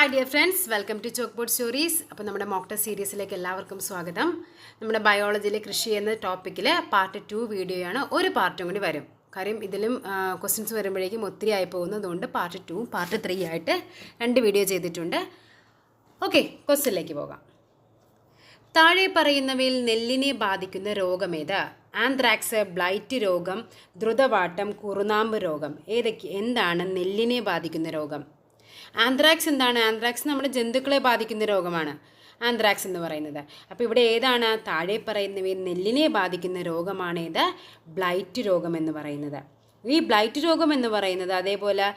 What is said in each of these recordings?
Hi dear friends welcome to chalkboard stories അപ്പോൾ നമ്മുടെ മോക്ടർ സീരീസിലേക്ക് എല്ലാവർക്കും സ്വാഗതം. നമ്മുടെ ബയോളജിയിലെ കൃഷി എന്ന ടോപ്പിക്കിൽ പാർട്ട് ടു വീഡിയോയാണ് ഒരു പാർട്ടും കൂടി വരും. കാര്യം ഇതിലും ക്വസ്റ്റ്യൻസ് വരുമ്പോഴേക്കും ഒത്തിരി ആയി പോകുന്നതുകൊണ്ട് പാർട്ട് ടു പാർട്ട് ത്രീ ആയിട്ട് രണ്ട് വീഡിയോ ചെയ്തിട്ടുണ്ട്. ഓക്കെ ക്വസ്റ്റ്യനിലേക്ക് പോകാം. താഴെ പറയുന്നവയിൽ നെല്ലിനെ ബാധിക്കുന്ന രോഗമേത് ആന്ത്രാക്സ് ബ്ലൈറ്റ് രോഗം ദ്രുതവാട്ടം കുറുനാമ്പ് രോഗം. ഏതൊക്കെ എന്താണ് നെല്ലിനെ ബാധിക്കുന്ന രോഗം? ആന്ത്രാക്സ് എന്താണ്? ആന്ത്രാക്സ് നമ്മുടെ ജന്തുക്കളെ ബാധിക്കുന്ന രോഗമാണ്. ആന്ത്രാക്സ് എന്ന് പറയുന്നത്. അപ്പോൾ ഇവിടെ ഏതാണ്? താഴെ പറയുന്നവയിൽ നെല്ലിനെ ബാധിക്കുന്ന രോഗമാണ് ബ്ലൈറ്റ് രോഗം എന്ന് പറയുന്നത്. ഈ ബ്ലൈറ്റ് രോഗം എന്ന് പറയുന്നത് അതേപോലെ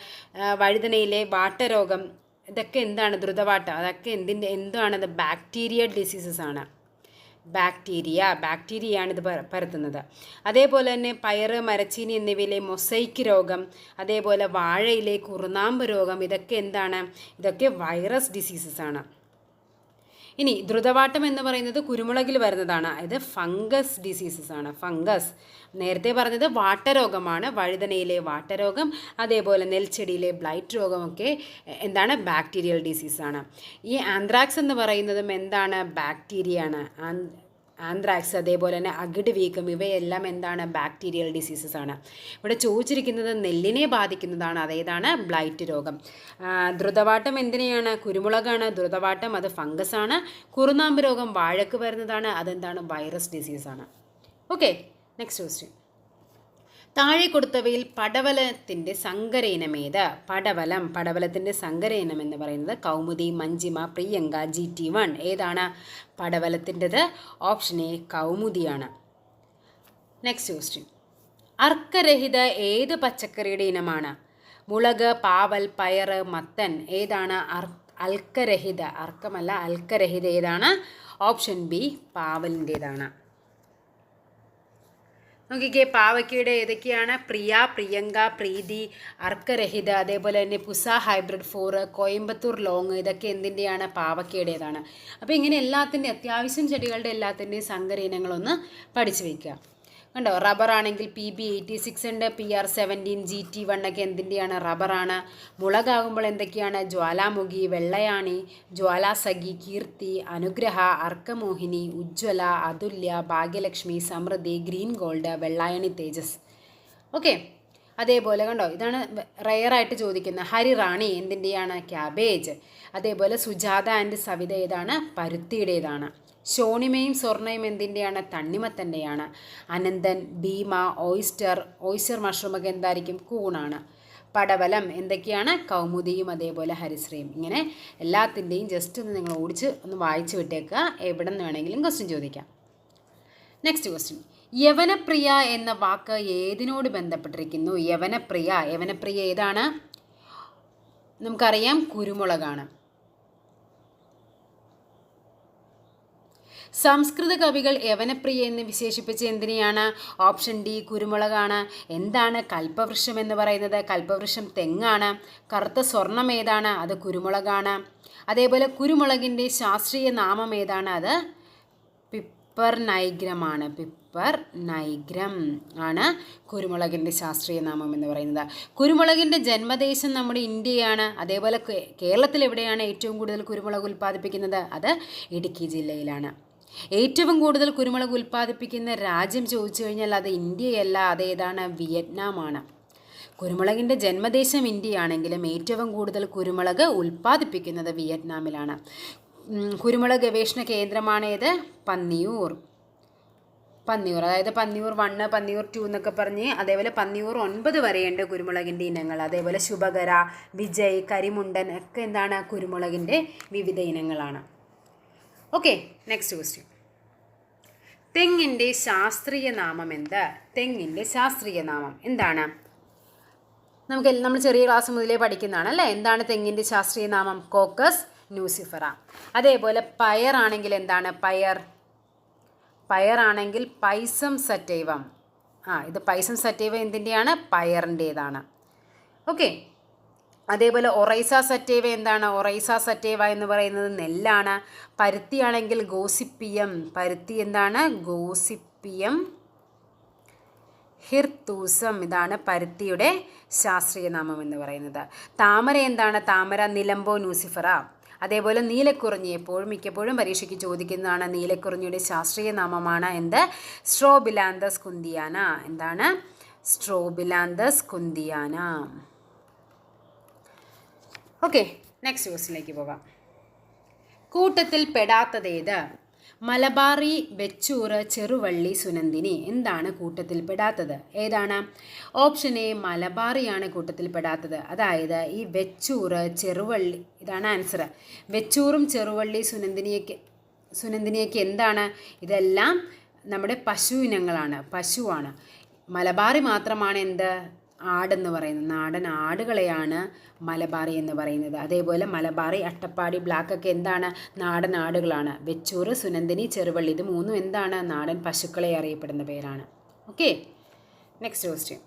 വഴുതനയിലെ വാട്ടരോഗം ഇതൊക്കെ എന്താണ്? ദ്രുതവാട്ട. അതൊക്കെ എന്തിന്റെ എന്താണത് ബാക്ടീരിയ ഡിസീസസ് ആണ്. ബാക്ടീരിയ ബാക്ടീരിയയാണ് ഇത് പരത്തുന്നത്. അതേപോലെ തന്നെ പയറ് മരച്ചീനി എന്നിവയിലെ മൊസൈക്ക് രോഗം അതേപോലെ വാഴയിലെ കുറുനാമ്പ് രോഗം ഇതൊക്കെ എന്താണ്? ഇതൊക്കെ വൈറസ് ഡിസീസസ് ആണ്. ഇനി ദ്രുതവാട്ടം എന്ന് പറയുന്നത് കുരുമുളകിൽ വരുന്നതാണ്. അതായത് ഫംഗസ് ഡിസീസസ് ആണ്. ഫംഗസ്. നേരത്തെ പറഞ്ഞത് വാട്ടരോഗമാണ്. വഴുതനയിലെ വാട്ടരോഗം അതേപോലെ നെൽച്ചെടിയിലെ ബ്ലൈറ്റ് രോഗമൊക്കെ എന്താണ്? ബാക്ടീരിയൽ ഡിസീസാണ് ഈ ആന്ത്രാക്സ് എന്ന് പറയുന്നതും എന്താണ്? ബാക്ടീരിയ ആണ്. ആന്ത്രാക്സ് അതേപോലെ തന്നെ അകിട് വീക്കം ഇവയെല്ലാം എന്താണ്? ബാക്ടീരിയൽ ഡിസീസസ് ആണ്. ഇവിടെ ചോദിച്ചിരിക്കുന്നത് നെല്ലിനെ ബാധിക്കുന്നതാണ് അതേതാണ്? ബ്ലൈറ്റ് രോഗം. ദ്രുതവാട്ടം എന്തിനെയാണ്? കുരുമുളകാണ്. ദ്രുതവാട്ടം അത് ഫംഗസ് ആണ്. കുറുനാമ്പ് രോഗം വാഴക്ക് വരുന്നതാണ്. അതെന്താണ്? വൈറസ് ഡിസീസാണ് ഓക്കെ നെക്സ്റ്റ് ക്വസ്റ്റ്യൻ. താഴെ കൊടുത്തവയിൽ പടവലത്തിന്റെ സങ്കര ഇനമേത് പടവലം പടവലത്തിന്റെ സങ്കര ഇനം എന്ന് പറയുന്നത് Kaumudi Manjima Priyanka G T one. ഏതാണ് പടവലത്തിന്റെത്? ഓപ്ഷൻ എ കൗമുദിയാണ്. നെക്സ്റ്റ് ക്വസ്റ്റ്യൻ അർക്കരഹിത ഏത് പച്ചക്കറിയുടെ ഇനമാണ്? മുളക് പാവൽ പയർ മത്തൻ. ഏതാണ് അർ അൽക്കരഹിത? അർക്കമല്ല അൽക്കരഹിത ഏതാണ്? ഓപ്ഷൻ ബി പാവലിന്റേതാണ്. നോക്കിക്കേ പാവയ്ക്കയുടെ ഏതൊക്കെയാണ്? പ്രിയ പ്രിയങ്ക പ്രീതി അർക്കരഹിത അതേപോലെ തന്നെ Pusa hybrid four Coimbatore long ഇതൊക്കെ എന്തിന്റെയാണ്? പാവയ്ക്കയുടേതാണ്. അപ്പോൾ ഇങ്ങനെ എല്ലാത്തിന്റെ അത്യാവശ്യം ചെടികളുടെ എല്ലാത്തിന്റെയും സങ്കര ഇനങ്ങളൊന്ന് പഠിച്ചു വയ്ക്കുക. കണ്ടോ? റബ്ബർ ആണെങ്കിൽ പി ബി എയ്റ്റി സിക്സ് ഉണ്ട് P R seventeen G T one ഒക്കെ എന്തിന്റെയാണ് റബ്ബറാണ് മുളകാകുമ്പോൾ എന്തൊക്കെയാണ്? ജ്വാലാമുഖി വെള്ളയാണി ജ്വാലാസഖി കീർത്തി അനുഗ്രഹ അർക്കമോഹിനി Ujjwala Athulya Bhagyalakshmi Samriddhi green gold Vellayani Tejas. Okay അതേപോലെ കണ്ടോ ഇതാണ് റെയറായിട്ട് ചോദിക്കുന്ന ഹരിറാണി എന്തിന്റെയാണ് ക്യാബേജ് അതേപോലെ സുജാത ആൻഡ് സവിത ഏതാണ്? പരുത്തിയുടേതാണ്. ഷോണിമയും സ്വർണയും എന്തിന്റെയാണ് തണ്ണിമത്തന്റെയാണ് അനന്തൻ ഭീമ ഓയിസ്റ്റർ ഓയിസ്റ്റർ മഷ്റൂമൊക്കെ എന്തായിരിക്കും? കൂണാണ് പടവലം എന്തൊക്കെയാണ്? കൗമുദിയും അതേപോലെ ഹരിശ്രീയും. ഇങ്ങനെ എല്ലാത്തിന്റെയും ജസ്റ്റ് ഒന്ന് നിങ്ങൾ ഓടിച്ച് ഒന്ന് വായിച്ചു വിട്ടേക്കുക. എവിടെ നിന്ന് വേണമെങ്കിലും ക്വസ്റ്റ്യൻ ചോദിക്കാം. നെക്സ്റ്റ് ക്വസ്റ്റ്യൻ യവനപ്രിയ എന്ന വാക്ക് ഏതിനോട് ബന്ധപ്പെട്ടിരിക്കുന്നു? യവനപ്രിയ. യവനപ്രിയ ഏതാണ്? നമുക്കറിയാം കുരുമുളകാണ്. സംസ്കൃത കവികൾ യവനപ്രിയ എന്ന് വിശേഷിപ്പിച്ച് എന്തിനെയാണ്? ഓപ്ഷൻ ഡി കുരുമുളകാണ്. എന്താണ് കൽപ്പവൃക്ഷം എന്ന് പറയുന്നത്? കൽപ്പവൃക്ഷം തെങ്ങാണ്. കറുത്ത സ്വർണം ഏതാണ്? അത് കുരുമുളകാണ്. അതേപോലെ കുരുമുളകിന്റെ ശാസ്ത്രീയ നാമം ഏതാണ്? അത് പിപ്പർ നൈഗ്രമാണ്. പിപ്പർ നൈഗ്രം ആണ് കുരുമുളകിന്റെ ശാസ്ത്രീയ നാമം എന്ന് പറയുന്നത്. കുരുമുളകിന്റെ ജന്മദേശം നമ്മുടെ ഇന്ത്യയാണ്. അതേപോലെ കേരളത്തിൽ എവിടെയാണ് ഏറ്റവും കൂടുതൽ കുരുമുളക് ഉൽപ്പാദിപ്പിക്കുന്നത്? അത് ഇടുക്കി ജില്ലയിലാണ്. ഏറ്റവും കൂടുതൽ കുരുമുളക് ഉൽപ്പാദിപ്പിക്കുന്ന രാജ്യം ചോദിച്ചു കഴിഞ്ഞാൽ അത് ഇന്ത്യയല്ല അത് ഏതാണ്? വിയറ്റ്നാമാണ് കുരുമുളകിന്റെ ജന്മദേശം ഇന്ത്യയാണെങ്കിലും ഏറ്റവും കൂടുതൽ കുരുമുളക് ഉൽപ്പാദിപ്പിക്കുന്നത് വിയറ്റ്നാമിലാണ്. കുരുമുളക് ഗവേഷണ കേന്ദ്രമാണേത്? പന്നിയൂർ. പന്നിയൂർ അതായത് പന്നിയൂർ വണ്ണ് പന്നിയൂർ ടു എന്നൊക്കെ പറഞ്ഞ് അതേപോലെ പന്നിയൂർ ഒൻപത് വരെയുണ്ട് കുരുമുളകിന്റെ ഇനങ്ങൾ. അതേപോലെ ശുഭകര വിജയ് കരിമുണ്ടൻ ഒക്കെ എന്താണ് കുരുമുളകിന്റെ വിവിധ ഇനങ്ങളാണ്. ഓക്കെ നെക്സ്റ്റ് ക്വസ്റ്റ്യൻ തെങ്ങിന്റെ ശാസ്ത്രീയ നാമം എന്ത്? തെങ്ങിന്റെ ശാസ്ത്രീയ നാമം എന്താണ്? നമുക്ക് നമ്മൾ ചെറിയ ക്ലാസ് മുതലേ പഠിക്കുന്നതാണ് അല്ലേ? എന്താണ് തെങ്ങിന്റെ ശാസ്ത്രീയ നാമം? കോക്കസ് ന്യൂസിഫറ അതേപോലെ പയറാണെങ്കിൽ എന്താണ്? പയർ. പയറാണെങ്കിൽ പൈസം സറ്റൈവം. ആ ഇത് പൈസം സറ്റൈവം എന്തിന്റെയാണ്? പയറിന്റേതാണ്. ഓക്കെ. അതേപോലെ ഒറൈസ സറ്റൈവ എന്താണ്? ഒറൈസ സറ്റൈവ എന്ന് പറയുന്നത് നെല്ലാണ്. പരുത്തിയാണെങ്കിൽ ഗോസിപ്പിയം. പരുത്തി എന്താണ്? ഗോസിപ്പിയം. ഹിർത്തൂസം ഇതാണ് പരുത്തിയുടെ ശാസ്ത്രീയ നാമം എന്ന് പറയുന്നത്. താമര എന്താണ്? താമര നിലമ്പോ ന്യൂസിഫറ അതേപോലെ നീലക്കുറിഞ്ഞി എപ്പോഴും മിക്കപ്പോഴും പരീക്ഷയ്ക്ക് ചോദിക്കുന്നതാണ്. നീലക്കുറിഞ്ഞിയുടെ ശാസ്ത്രീയ നാമമാണ് എന്ത്? Strobilanthes kunthiana. എന്താണ്? Strobilanthes kunthiana. ഓക്കെ നെക്സ്റ്റ് ക്വസ്റ്റിലേക്ക് പോകാം. കൂട്ടത്തിൽ പെടാത്തതേത് മലബാറി വെച്ചൂറ് ചെറുവള്ളി സുനന്ദിനി എന്താണ് കൂട്ടത്തിൽ പെടാത്തത് ഏതാണ്? ഓപ്ഷൻ എ മലബാറിയാണ് കൂട്ടത്തിൽ പെടാത്തത് അതായത് ഈ വെച്ചൂറ് ചെറുവള്ളി ഇതാണ് ആൻസർ. വെച്ചൂറും ചെറുവള്ളി സുനന്ദിനിയൊക്കെ സുനന്ദിനിയൊക്കെ എന്താണ്? ഇതെല്ലാം നമ്മുടെ പശു ഇനങ്ങളാണ് പശുവാണ്. മലബാറി മാത്രമാണ് എന്ത്? ആടെന്ന് പറയുന്നത്. നാടൻ ആടുകളെയാണ് മലബാറി എന്ന് പറയുന്നത്. അതേപോലെ മലബാറി അട്ടപ്പാടി ബ്ലാക്ക് ഒക്കെ എന്താണ്? നാടൻ ആടുകളാണ്. വെച്ചൂറ് സുനന്ദിനി ചെറുവള്ളി ഇത് മൂന്നും എന്താണ്? നാടൻ പശുക്കളെ അറിയപ്പെടുന്ന പേരാണ്. ഓക്കെ? നെക്സ്റ്റ് ക്വസ്റ്റ്യൻ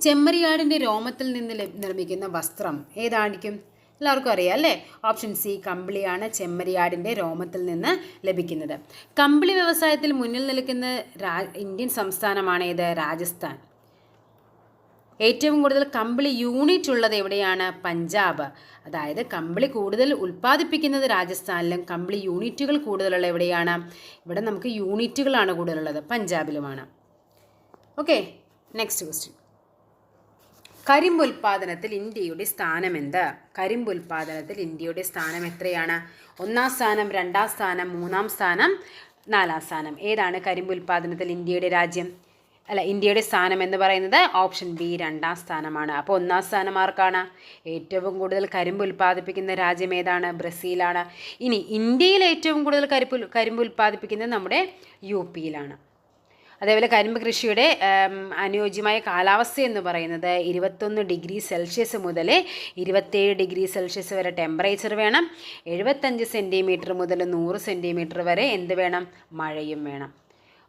ചെമ്മരിയാടിന്റെ രോമത്തിൽ നിന്ന് നിർമ്മിക്കുന്ന വസ്ത്രം ഏതായിരിക്കും? എല്ലാവർക്കും അറിയാം അല്ലേ? ഓപ്ഷൻ സി കമ്പിളിയാണ് ചെമ്മരിയാടിന്റെ രോമത്തിൽ നിന്ന് ലഭിക്കുന്നത്. കമ്പിളി വ്യവസായത്തിൽ മുന്നിൽ നിൽക്കുന്ന ഇന്ത്യൻ സംസ്ഥാനമാണ് ഏത്? രാജസ്ഥാൻ. ഏറ്റവും കൂടുതൽ കമ്പിളി യൂണിറ്റ് ഉള്ളത് എവിടെയാണ്? പഞ്ചാബ്. അതായത് കമ്പിളി കൂടുതൽ ഉൽപ്പാദിപ്പിക്കുന്നത് രാജസ്ഥാനിലും കമ്പിളി യൂണിറ്റുകൾ കൂടുതലുള്ള എവിടെയാണ്? ഇവിടെ നമുക്ക് യൂണിറ്റുകളാണ് കൂടുതലുള്ളത് പഞ്ചാബിലുമാണ്. ഓക്കെ നെക്സ്റ്റ് ക്വസ്റ്റ്യൻ കരിമ്പ് ഉൽപ്പാദനത്തിൽ ഇന്ത്യയുടെ സ്ഥാനം എന്ത് കരിമ്പുൽപാദനത്തിൽ ഇന്ത്യയുടെ സ്ഥാനം എത്രയാണ്? ഒന്നാം സ്ഥാനം രണ്ടാം സ്ഥാനം മൂന്നാം സ്ഥാനം നാലാം സ്ഥാനം. ഏതാണ് കരിമ്പുൽപാദനത്തിൽ ഇന്ത്യയുടെ രാജ്യം? അല്ല ഇന്ത്യയുടെ സ്ഥാനം എന്ന് പറയുന്നത് ഓപ്ഷൻ ബി രണ്ടാം സ്ഥാനമാണ്. അപ്പോൾ ഒന്നാം സ്ഥാനം ആർക്കാണ്? ഏറ്റവും കൂടുതൽ കരിമ്പ് ഉൽപ്പാദിപ്പിക്കുന്ന രാജ്യം ഏതാണ്? ബ്രസീലാണ്. ഇനി ഇന്ത്യയിൽ ഏറ്റവും കൂടുതൽ കരിപ്പ് കരിമ്പ് ഉൽപ്പാദിപ്പിക്കുന്നത് നമ്മുടെ യു പിയിലാണ്. അതേപോലെ കരിമ്പ് കൃഷിയുടെ അനുയോജ്യമായ കാലാവസ്ഥ എന്ന് പറയുന്നത് ഇരുപത്തൊന്ന് ഡിഗ്രി സെൽഷ്യസ് മുതൽ ഇരുപത്തേഴ് ഡിഗ്രി സെൽഷ്യസ് വരെ ടെമ്പറേച്ചർ വേണം. എഴുപത്തഞ്ച് സെന്റിമീറ്റർ മുതൽ നൂറ് സെന്റിമീറ്റർ വരെ എന്ത് വേണം? മഴയും വേണം.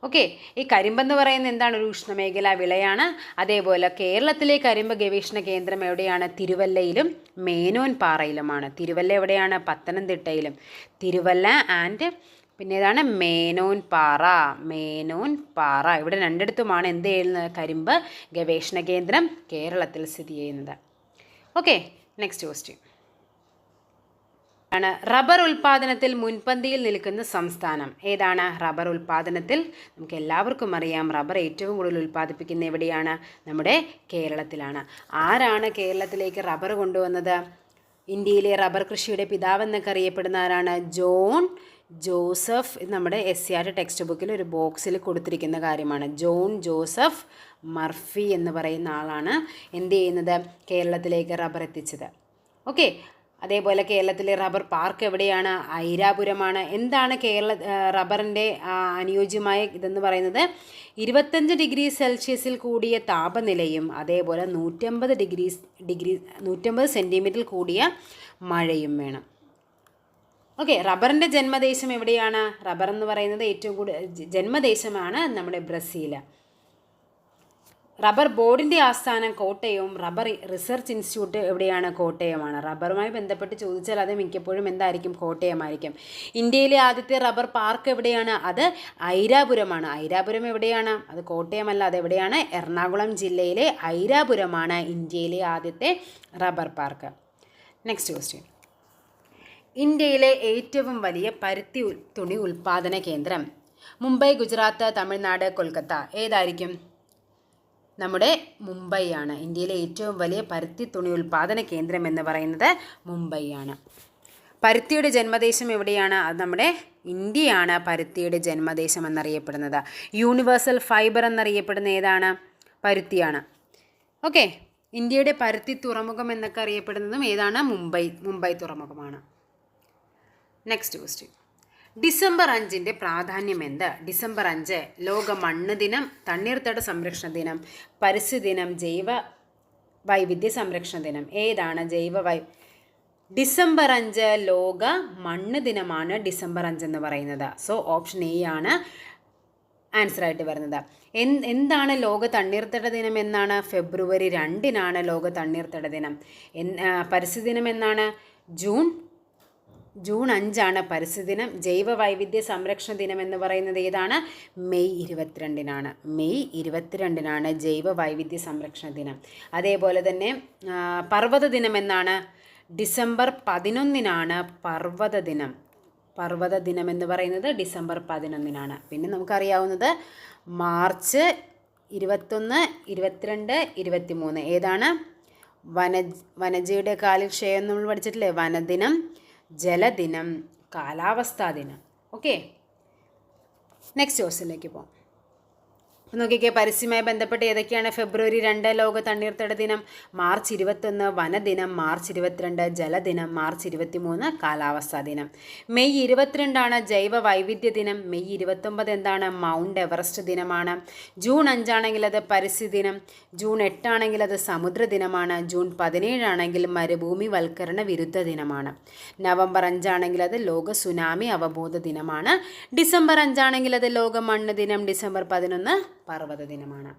ഓക്കെ ഈ കരിമ്പെന്ന് പറയുന്നത് എന്താണ്? ഒരു ഉഷ്ണമേഖലാ വിളയാണ്. അതേപോലെ കേരളത്തിലെ കരിമ്പ് ഗവേഷണ കേന്ദ്രം എവിടെയാണ്? തിരുവല്ലയിലും മേനോൻ പാറയിലുമാണ്. തിരുവല്ല എവിടെയാണ്? പത്തനംതിട്ടയിലും. തിരുവല്ല ആൻഡ് പിന്നെ ഏതാണ് മേനോൻ പാറ മേനോൻ പാറ. ഇവിടെ രണ്ടിടത്തുമാണ് എന്ത് ചെയ്യുന്നത്? കരിമ്പ് ഗവേഷണ കേന്ദ്രം കേരളത്തിൽ സ്ഥിതി ചെയ്യുന്നത്. ഓക്കെ നെക്സ്റ്റ് ക്വസ്റ്റ്യൻ ആണ് റബ്ബർ ഉൽപാദനത്തിൽ മുൻപന്തിയിൽ നിൽക്കുന്ന സംസ്ഥാനം. ഏതാണ്? റബ്ബർ ഉൽപാദനത്തിൽ നമുക്ക് എല്ലാവർക്കും അറിയാം റബ്ബർ ഏറ്റവും കൂടുതൽ ഉൽപ്പാദിപ്പിക്കുന്ന എവിടെയാണ്? നമ്മുടെ കേരളത്തിലാണ്. ആരാണ് കേരളത്തിലേക്ക് റബ്ബർ കൊണ്ടുവന്നത്? ഇന്ത്യയിലെ റബ്ബർ കൃഷിയുടെ പിതാവെന്നൊക്കെ അറിയപ്പെടുന്ന ആരാണ്? ജോൺ ജോസഫ് നമ്മുടെ എസ് സി ആർ ടെക്സ്റ്റ് ബുക്കിൽ ഒരു ബോക്സിൽ കൊടുത്തിരിക്കുന്ന കാര്യമാണ്. ജോൺ ജോസഫ് മർഫി എന്ന് പറയുന്ന ആളാണ് എന്ത് ചെയ്യുന്നത്? കേരളത്തിലേക്ക് റബ്ബർ എത്തിച്ചത്. ഓക്കെ അതേപോലെ കേരളത്തിലെ റബ്ബർ പാർക്ക് എവിടെയാണ്? ഐരാപുരമാണ്. എന്താണ് കേരള റബ്ബറിന്റെ അനുയോജ്യമായ ഇതെന്ന് പറയുന്നത്? ഇരുപത്തഞ്ച് ഡിഗ്രി സെൽഷ്യസിൽ കൂടിയ താപനിലയും അതേപോലെ നൂറ്റമ്പത് ഡിഗ്രി ഡിഗ്രി നൂറ്റമ്പത് സെന്റിമീറ്ററിൽ കൂടിയ മഴയും വേണം. ഓക്കെ റബ്ബറിന്റെ ജന്മദേശം എവിടെയാണ്? റബ്ബർ എന്ന് പറയുന്നത് ഏറ്റവും കൂടുതൽ ജന്മദേശമാണ് നമ്മുടെ ബ്രസീൽ. റബ്ബർ ബോർഡിന്റെ ആസ്ഥാനം കോട്ടയവും റബ്ബർ റിസർച്ച് ഇൻസ്റ്റിറ്റ്യൂട്ട് എവിടെയാണ്? കോട്ടയമാണ്. റബ്ബറുമായി ബന്ധപ്പെട്ട് ചോദിച്ചാൽ അത് മിക്കപ്പോഴും എന്തായിരിക്കും? കോട്ടയമായിരിക്കും. ഇന്ത്യയിലെ ആദ്യത്തെ റബ്ബർ പാർക്ക് എവിടെയാണ്? അത് ഐരാപുരമാണ്. ഐരാപുരം എവിടെയാണ്? അത് കോട്ടയമല്ല അത് എവിടെയാണ്? എറണാകുളം ജില്ലയിലെ ഐരാപുരമാണ് ഇന്ത്യയിലെ ആദ്യത്തെ റബ്ബർ പാർക്ക്. നെക്സ്റ്റ് ക്വസ്റ്റ്യൻ ഇന്ത്യയിലെ ഏറ്റവും വലിയ പരുത്തി തുണി ഉൽപ്പാദന കേന്ദ്രം. മുംബൈ ഗുജറാത്ത് തമിഴ്നാട് കൊൽക്കത്ത. ഏതായിരിക്കും? നമ്മുടെ മുംബൈ ആണ് ഇന്ത്യയിലെ ഏറ്റവും വലിയ പരുത്തി തുണി ഉൽപ്പാദന കേന്ദ്രം എന്ന് പറയുന്നത് മുംബൈ ആണ് പരുത്തിയുടെ ജന്മദേശം എവിടെയാണ്? അത് നമ്മുടെ ഇന്ത്യയാണ് പരുത്തിയുടെ ജന്മദേശം എന്നറിയപ്പെടുന്നത്. യൂണിവേഴ്സൽ ഫൈബർ എന്നറിയപ്പെടുന്ന ഏതാണ്? പരുത്തിയാണ്. ഓക്കെ. ഇന്ത്യയുടെ പരുത്തി തുറമുഖം എന്നൊക്കെ അറിയപ്പെടുന്നതും ഏതാണ്? മുംബൈ മുംബൈ തുറമുഖമാണ്. നെക്സ്റ്റ് ക്വസ്റ്റ്യൻ ഡിസംബർ അഞ്ചിന്റെ പ്രാധാന്യം എന്ത്? ഡിസംബർ അഞ്ച് ലോക മണ്ണ് ദിനം തണ്ണീർത്തട സംരക്ഷണ ദിനം പരിസ്ഥിതി ദിനം ജൈവ വൈവിധ്യ സംരക്ഷണ ദിനം. ഏതാണ് ജൈവ വൈ ഡിസംബർ അഞ്ച് ലോക മണ്ണ് ദിനമാണ് ഡിസംബർ അഞ്ച് എന്ന് പറയുന്നത്. സോ ഓപ്ഷൻ എ ആണ് ആൻസർ ആയിട്ട് വരുന്നത്. എന്താണ് ലോക തണ്ണീർത്തട ദിനം എന്നാണ്? ഫെബ്രുവരി രണ്ടിനാണ് ലോക തണ്ണീർത്തട ദിനം. പരിസ്ഥിതി ദിനം എന്നാണ്? ജൂൺ ജൂൺ അഞ്ചാണ് പരിസ്ഥിതി ദിനം ജൈവ വൈവിധ്യ സംരക്ഷണ ദിനം എന്ന് പറയുന്നത് ഏതാണ്? മെയ് ഇരുപത്തിരണ്ടിനാണ്. മെയ് ഇരുപത്തിരണ്ടിനാണ് ജൈവ വൈവിധ്യ സംരക്ഷണ ദിനം. അതേപോലെ തന്നെ പർവത ദിനം എന്നാണ്. ഡിസംബർ പതിനൊന്നിനാണ് പർവത ദിനം. പർവത ദിനം എന്ന് പറയുന്നത് ഡിസംബർ പതിനൊന്നിനാണ്. പിന്നെ നമുക്കറിയാവുന്നത് മാർച്ച് ഇരുപത്തൊന്ന് ഇരുപത്തിരണ്ട് ഇരുപത്തിമൂന്ന്. ഏതാണ്? വന വനജയുടെ കാലിൽ ക്ഷയം നമ്മൾ പഠിച്ചിട്ടില്ലേ? വനദിനം. ജലദിനം കാലാവസ്ഥാ ദിനം. ഓക്കെ നെക്സ്റ്റ് ക്വസ്റ്റിലേക്ക് പോകാം നോക്കിക്കേ പരസ്യമായി ബന്ധപ്പെട്ട് ഏതൊക്കെയാണ് ഫെബ്രുവരി രണ്ട് ലോക തണ്ണീർത്തട ദിനം? മാർച്ച് ഇരുപത്തൊന്ന് വനദിനം മാർച്ച് ഇരുപത്തിരണ്ട് ജലദിനം മാർച്ച് ഇരുപത്തിമൂന്ന് കാലാവസ്ഥാ ദിനം. മെയ് ഇരുപത്തിരണ്ടാണ് ജൈവ വൈവിധ്യ ദിനം. മെയ് ഇരുപത്തൊമ്പത് എന്താണ് മൗണ്ട് എവറസ്റ്റ് ദിനമാണ്. ജൂൺ അഞ്ചാണെങ്കിൽ അത് പരിസ്ഥിതി ദിനം. ജൂൺ എട്ടാണെങ്കിൽ അത് സമുദ്ര ദിനമാണ്. ജൂൺ പതിനേഴാണെങ്കിൽ മരുഭൂമി വൽക്കരണ വിരുദ്ധ ദിനമാണ്. നവംബർ അഞ്ചാണെങ്കിൽ അത് ലോക സുനാമി അവബോധ ദിനമാണ്. ഡിസംബർ അഞ്ചാണെങ്കിൽ അത് ലോക മണ്ണ് ദിനം. ഡിസംബർ പതിനൊന്ന് പർവത ദിനമാണ്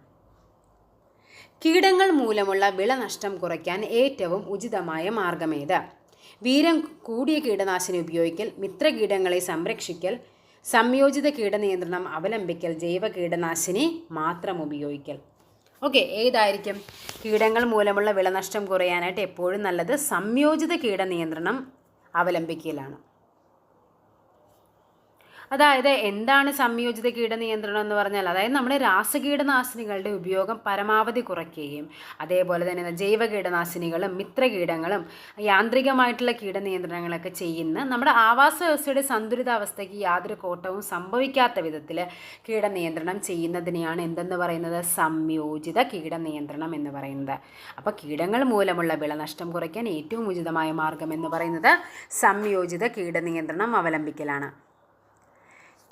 കീടങ്ങൾ മൂലമുള്ള വിളനഷ്ടം കുറയ്ക്കാൻ ഏറ്റവും ഉചിതമായ മാർഗമേത്? വീരം കൂടിയ കീടനാശിനി ഉപയോഗിക്കൽ മിത്രകീടങ്ങളെ സംരക്ഷിക്കൽ സംയോജിത കീടനിയന്ത്രണം അവലംബിക്കൽ ജൈവ കീടനാശിനി മാത്രം ഉപയോഗിക്കൽ. ഓക്കെ ഏതായിരിക്കും? കീടങ്ങൾ മൂലമുള്ള വിളനഷ്ടം കുറയാനായിട്ട് എപ്പോഴും നല്ലത് സംയോജിത കീടനിയന്ത്രണം അവലംബിക്കലാണ്. അതായത് എന്താണ് സംയോജിത കീടനിയന്ത്രണം എന്ന് പറഞ്ഞാൽ അതായത് നമ്മുടെ രാസകീടനാശിനികളുടെ ഉപയോഗം പരമാവധി കുറയ്ക്കുകയും അതേപോലെ തന്നെ ജൈവ കീടനാശിനികളും മിത്രകീടങ്ങളും യാന്ത്രികമായിട്ടുള്ള കീടനിയന്ത്രണങ്ങളൊക്കെ ചെയ്യുന്ന നമ്മുടെ ആവാസ വ്യവസ്ഥയുടെ സന്തുലിതാവസ്ഥയ്ക്ക് യാതൊരു കോട്ടവും സംഭവിക്കാത്ത വിധത്തിൽ കീടനിയന്ത്രണം ചെയ്യുന്നതിനെയാണ് എന്തെന്ന് പറയുന്നത്? സംയോജിത കീടനിയന്ത്രണം എന്ന് പറയുന്നത്. അപ്പോൾ കീടങ്ങൾ മൂലമുള്ള വിളനഷ്ടം കുറയ്ക്കാൻ ഏറ്റവും ഉചിതമായ മാർഗം എന്ന് പറയുന്നത് സംയോജിത കീടനിയന്ത്രണം അവലംബിക്കലാണ്.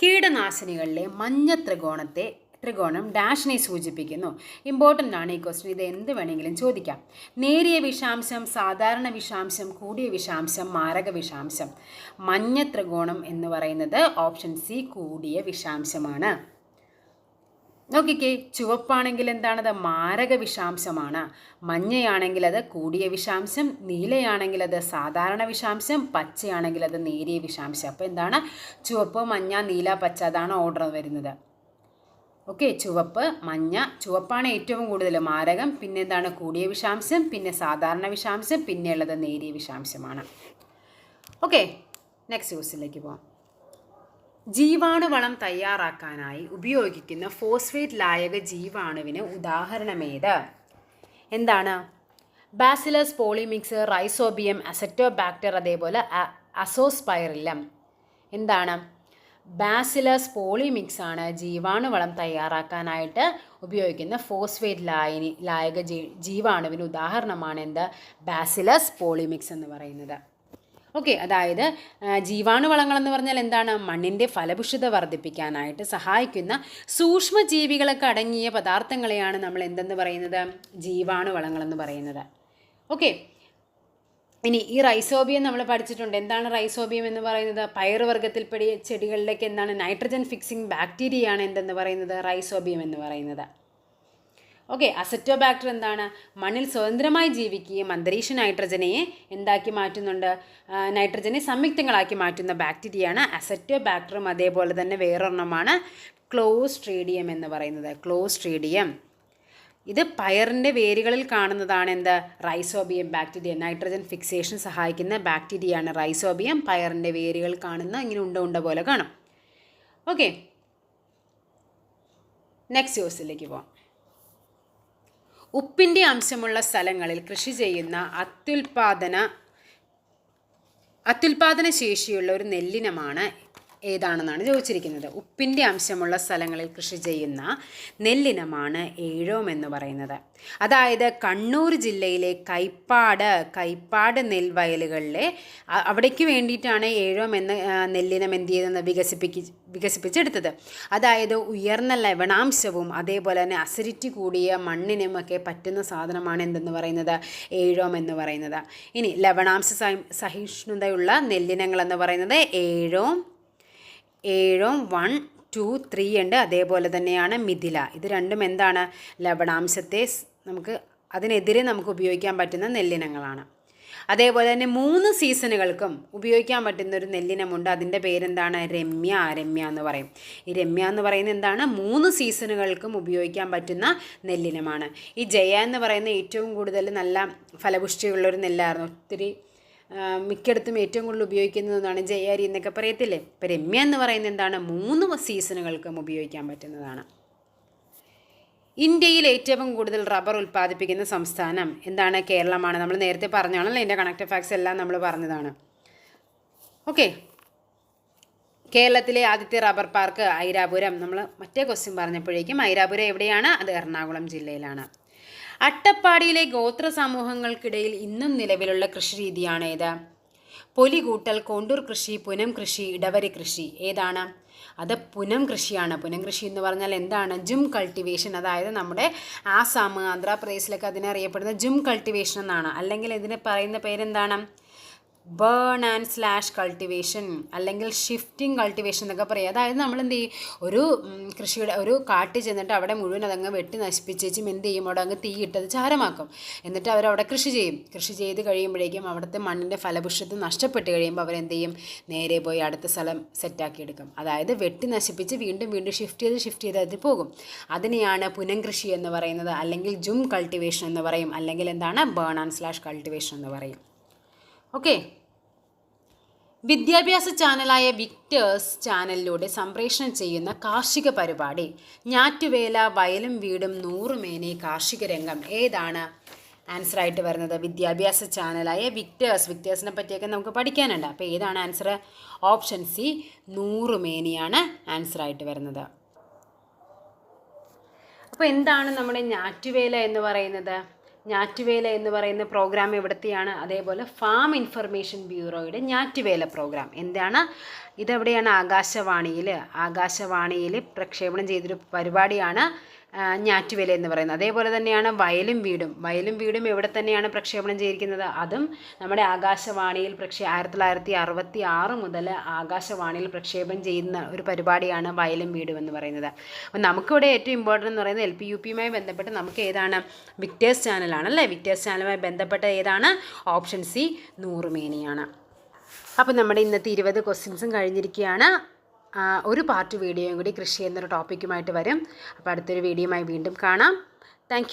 കീടനാശിനികളിലെ മഞ്ഞ ത്രികോണത്തെ ത്രികോണം ഡാഷിനെ സൂചിപ്പിക്കുന്നു. ഇമ്പോർട്ടന്റ് ആണ് ഈ ക്വസ്റ്റ്യൻ ഇത് എന്ത് വേണമെങ്കിലും ചോദിക്കാം. നേരിയ വിഷാംശം സാധാരണ വിഷാംശം കൂടിയ വിഷാംശം മാരക വിഷാംശം. മഞ്ഞ ത്രികോണം എന്ന് പറയുന്നത് ഓപ്ഷൻ സി കൂടിയ വിഷാംശമാണ്. നോക്കിക്കേ ചുവപ്പാണെങ്കിൽ എന്താണത് മാരക വിഷാംശമാണ്. മഞ്ഞയാണെങ്കിൽ അത് കൂടിയ വിഷാംശം നീലയാണെങ്കിൽ അത് സാധാരണ വിഷാംശം പച്ചയാണെങ്കിൽ അത് നേരിയ വിഷാംശം. അപ്പോൾ എന്താണ്? ചുവപ്പ് മഞ്ഞ നീല പച്ച അതാണ് ഓർഡർ വരുന്നത്. ഓക്കെ ചുവപ്പ് മഞ്ഞ ചുവപ്പാണ് ഏറ്റവും കൂടുതൽ മാരകം. പിന്നെ എന്താണ്? കൂടിയ വിഷാംശം പിന്നെ സാധാരണ വിഷാംശം പിന്നെയുള്ളത് നേരിയ വിഷാംശമാണ്. ഓക്കെ നെക്സ്റ്റ് ക്വസ്റ്റിലേക്ക് പോകാം ജീവാണുവളം തയ്യാറാക്കാനായി ഉപയോഗിക്കുന്ന ഫോസ്ഫേറ്റ് ലായക ജീവാണുവിന് ഉദാഹരണമേത്? എന്താണ്? ബാസിലസ് പോളിമിക്സ് റൈസോബിയം അസറ്റോബാക്ടർ അതേപോലെ അസോസ്പൈറില്ലം. എന്താണ്? ബാസിലസ് പോളിമിക്സ് ആണ് ജീവാണുവളം തയ്യാറാക്കാനായിട്ട് ഉപയോഗിക്കുന്ന ഫോസ്ഫേറ്റ് ലായനി ലായക ജീവാണുവിന് ഉദാഹരണമാണ് എന്ത് ബാസിലസ് പോളിമിക്സ് എന്ന് പറയുന്നത്. ഓക്കെ അതായത് ജീവാണുവളങ്ങളെന്ന് പറഞ്ഞാൽ എന്താണ്? മണ്ണിന്റെ ഫലപുഷ്ടത വർദ്ധിപ്പിക്കാനായിട്ട് സഹായിക്കുന്ന സൂക്ഷ്മജീവികളൊക്കെ അടങ്ങിയ പദാർത്ഥങ്ങളെയാണ് നമ്മൾ എന്തെന്ന് പറയുന്നത്? ജീവാണുവളങ്ങൾ എന്ന് പറയുന്നത്. ഓക്കെ ഇനി ഈ റൈസോബിയം നമ്മൾ പഠിച്ചിട്ടുണ്ട്. എന്താണ് റൈസോബിയം എന്ന് പറയുന്നത്? പയറുവർഗത്തിൽപ്പെടിയ ചെടികളിലേക്ക് എന്താണ്? നൈട്രജൻ ഫിക്സിംഗ് ബാക്ടീരിയയാണ് എന്തെന്ന് പറയുന്നത്? റൈസോബിയം എന്ന് പറയുന്നത്. ഓക്കെ അസറ്റോബാക്ടർ എന്താണ്? മണ്ണിൽ സ്വതന്ത്രമായി ജീവിക്കുകയും അന്തരീക്ഷ നൈട്രജനെ എന്താക്കി മാറ്റുന്നുണ്ട്? നൈട്രജനെ സംയുക്തങ്ങളാക്കി മാറ്റുന്ന ബാക്ടീരിയയാണ് അസറ്റോബാക്ടറും അതേപോലെ തന്നെ വേറൊരെണ്ണമാണ് ക്ലോസ്ട്രീഡിയം എന്ന് പറയുന്നത്. ക്ലോസ്ട്രീഡിയം ഇത് പയറിന്റെ വേരുകളിൽ കാണുന്നതാണ് എന്ത്? റൈസോബിയം ബാക്ടീരിയ നൈട്രജൻ ഫിക്സേഷൻ സഹായിക്കുന്ന ബാക്ടീരിയയാണ് റൈസോബിയം പയറിന്റെ വേരുകൾ കാണുന്ന ഇങ്ങനെ ഉണ്ട ഉണ്ട പോലെ കാണും. ഓക്കെ നെക്സ്റ്റ് ക്വസ്റ്റിലേക്ക് പോവാം. ഉപ്പിന്റെ അംശമുള്ള സ്ഥലങ്ങളിൽ കൃഷി ചെയ്യുന്ന അത്യുൽപാദന അത്യുൽപാദന ശേഷിയുള്ള ഒരു നെല്ലിനമാണ് ഏതാണെന്നാണ് ചോദിച്ചിരിക്കുന്നത്. ഉപ്പിന്റെ അംശമുള്ള സ്ഥലങ്ങളിൽ കൃഷി ചെയ്യുന്ന നെല്ലിനമാണ് ഏഴോം എന്ന് പറയുന്നത്. അതായത് കണ്ണൂർ ജില്ലയിലെ കൈപ്പാട് കൈപ്പാട് നെൽവയലുകളിലെ അവിടേക്ക് വേണ്ടിയിട്ടാണ് ഏഴോം എന്ന നെല്ലിനം എന്ത് ചെയ്തെന്ന് വികസിപ്പിക്ക് വികസിപ്പിച്ചെടുത്തത്. അതായത് ഉയർന്ന ലവണാംശവും അതേപോലെ തന്നെ അസിഡിറ്റി കൂടിയ മണ്ണിനുമൊക്കെ പറ്റുന്ന സാധനമാണ് എന്തെന്ന് പറയുന്നത്? ഏഴോം എന്ന് പറയുന്നത്. ഇനി ലവണാംശ സഹിഷ്ണുതയുള്ള നെല്ലിനങ്ങൾ എന്ന് പറയുന്നത് Ezhome Ezhome one two three ഉണ്ട്. അതേപോലെ തന്നെയാണ് മിഥില. ഇത് രണ്ടും എന്താണ്? ലവണാംശത്തെ നമുക്ക് അതിനെതിരെ നമുക്ക് ഉപയോഗിക്കാൻ പറ്റുന്ന നെല്ലിനങ്ങളാണ്. അതേപോലെ തന്നെ മൂന്ന് സീസണുകൾക്കും ഉപയോഗിക്കാൻ പറ്റുന്ന ഒരു നെല്ലിനമുണ്ട്. അതിന്റെ പേരെന്താണ്? രമ്യ രമ്യ എന്ന് പറയും. ഈ രമ്യ എന്ന് പറയുന്നത് എന്താണ്? മൂന്ന് സീസണുകൾക്കും ഉപയോഗിക്കാൻ പറ്റുന്ന നെല്ലിനമാണ്. ഈ ജയ എന്ന് പറയുന്ന ഏറ്റവും കൂടുതൽ നല്ല ഫലപുഷ്ടിയുള്ളൊരു നെല്ലായിരുന്നു. ഒത്തിരി മിക്കയിടത്തും ഏറ്റവും കൂടുതൽ ഉപയോഗിക്കുന്നതാണ് ജയാരി എന്നൊക്കെ പറയത്തില്ലേ? ഇപ്പം രമ്യ എന്ന് പറയുന്നത് എന്താണ്? മൂന്ന് സീസണുകൾക്കും ഉപയോഗിക്കാൻ പറ്റുന്നതാണ്. ഇന്ത്യയിൽ ഏറ്റവും കൂടുതൽ റബ്ബർ ഉൽപ്പാദിപ്പിക്കുന്ന സംസ്ഥാനം എന്താണ്? കേരളമാണ്. നമ്മൾ നേരത്തെ പറഞ്ഞാണല്ലോ എന്റെ കണക്ട് ഫാക്ട്സ് എല്ലാം നമ്മൾ പറഞ്ഞതാണ്. ഓക്കെ. കേരളത്തിലെ ആദ്യത്തെ റബ്ബർ പാർക്ക് ഐരാപുരം. നമ്മൾ മറ്റേ ക്വസ്റ്റ്യൻ പറഞ്ഞപ്പോഴേക്കും ഐരാപുരം എവിടെയാണ്? അത് എറണാകുളം ജില്ലയിലാണ്. അട്ടപ്പാടിയിലെ ഗോത്ര സമൂഹങ്ങൾക്കിടയിൽ ഇന്നും നിലവിലുള്ള കൃഷിരീതിയാണ് ഏത് പൊലികൂട്ടൽ കൊണ്ടൂർ കൃഷി പുനം കൃഷി ഇടവരി കൃഷി ഏതാണ്? അത് പുനം കൃഷിയാണ്. പുനം കൃഷി എന്ന് പറഞ്ഞാൽ എന്താണ്? ജും കൾട്ടിവേഷൻ. അതായത് നമ്മുടെ ആസാം ആന്ധ്രാപ്രദേശിലൊക്കെ അതിനെ അറിയപ്പെടുന്ന ജും കൾട്ടിവേഷൻ എന്നാണ്. അല്ലെങ്കിൽ ഇതിന് പറയുന്ന പേരെന്താണ്? ബേൺ ആൻഡ് സ്ലാഷ് കൾട്ടിവേഷൻ അല്ലെങ്കിൽ ഷിഫ്റ്റിംഗ് കൾട്ടിവേഷൻ എന്നൊക്കെ പറയും. അതായത് നമ്മൾ എന്ത് ചെയ്യും? ഒരു കൃഷിയുടെ ഒരു കാട്ടിൽ ചെന്നിട്ട് അവിടെ മുഴുവൻ അതങ്ങ് വെട്ടി നശിപ്പിച്ചേച്ചും എന്ത് ചെയ്യും? അവിടെ അങ്ങ് തീയിട്ടത് ചാരമാക്കും. എന്നിട്ട് അവരവിടെ കൃഷി ചെയ്യും. കൃഷി ചെയ്ത് കഴിയുമ്പോഴേക്കും അവിടുത്തെ മണ്ണിന്റെ ഫലപുഷ്ടത്ത് നഷ്ടപ്പെട്ട് കഴിയുമ്പോൾ അവരെന്ത് ചെയ്യും? നേരെ പോയി അടുത്ത സ്ഥലം സെറ്റാക്കി എടുക്കും. അതായത് വെട്ടി നശിപ്പിച്ച് വീണ്ടും വീണ്ടും ഷിഫ്റ്റ് ചെയ്ത് ഷിഫ്റ്റ് ചെയ്ത് അത് പോകും. അതിനെയാണ് പുനംകൃഷി എന്ന് പറയുന്നത്. അല്ലെങ്കിൽ ജും കൾട്ടിവേഷൻ എന്ന് പറയും. അല്ലെങ്കിൽ എന്താണ്? ബേൺ ആൻഡ് സ്ലാഷ് കൾട്ടിവേഷൻ എന്ന് പറയും. ഓക്കെ വിദ്യാഭ്യാസ ചാനലായ വിക്ടേഴ്സ് ചാനലിലൂടെ സംപ്രേഷണം ചെയ്യുന്ന കാർഷിക പരിപാടി. ഞാറ്റുവേല വയലും വീടും നൂറുമേനെ കാർഷിക രംഗം. ഏതാണ് ആൻസർ ആയിട്ട് വരുന്നത്? വിദ്യാഭ്യാസ ചാനലായ വിക്ടേഴ്സ്. വിക്ടേഴ്സിനെ പറ്റിയൊക്കെ നമുക്ക് പഠിക്കാനുണ്ട്. അപ്പോൾ ഏതാണ് ആൻസർ ഓപ്ഷൻ സി നൂറുമേനിയാണ് ആൻസർ ആയിട്ട് വരുന്നത്. അപ്പോൾ എന്താണ് നമ്മുടെ ഞാറ്റുവേല എന്ന് പറയുന്നത്? ഞാറ്റുവേല എന്ന് പറയുന്ന പ്രോഗ്രാം എവിടത്തെയാണ്? അതേപോലെ ഫാം ഇൻഫർമേഷൻ ബ്യൂറോയുടെ ഞാറ്റുവേല പ്രോഗ്രാം എന്താണ്? ഇതെവിടെയാണ്? ആകാശവാണിയിൽ ആകാശവാണിയിൽ പ്രക്ഷേപണം ചെയ്തൊരു പരിപാടിയാണ് ഞാറ്റുവേല എന്ന് പറയുന്നത്. അതേപോലെ തന്നെയാണ് വയലും വീടും. വയലും വീടും എവിടെ തന്നെയാണ് പ്രക്ഷേപണം ചെയ്തിരിക്കുന്നത്? അതും നമ്മുടെ ആകാശവാണിയിൽ പ്രക്ഷേ ആയിരത്തി തൊള്ളായിരത്തി അറുപത്തി ആറ് മുതൽ ആകാശവാണിയിൽ പ്രക്ഷേപണം ചെയ്യുന്ന ഒരു പരിപാടിയാണ് വയലും വീടും എന്ന് പറയുന്നത്. അപ്പോൾ നമുക്കിവിടെ ഏറ്റവും ഇമ്പോർട്ടന്റ് എന്ന് പറയുന്നത് എൽ പി യു പിയുമായി ബന്ധപ്പെട്ട് നമുക്ക് ഏതാണ്? വിക്ടേഴ്സ് ചാനലാണ് അല്ലേ? വിക്ടേഴ്സ് ചാനലുമായി ബന്ധപ്പെട്ട ഏതാണ്? ഓപ്ഷൻ സി നൂറുമേനിയാണ്. അപ്പോൾ നമ്മുടെ ഇന്നത്തെ ഇരുപത് ക്വസ്റ്റ്യൻസും കഴിഞ്ഞിരിക്കുകയാണ്. ഒരു പാർട്ട് വീഡിയോയും കൂടി കൃഷി എന്നൊരു ടോപ്പിക്കുമായിട്ട് വരും. അപ്പോൾ അടുത്തൊരു വീഡിയോയുമായി വീണ്ടും കാണാം. താങ്ക്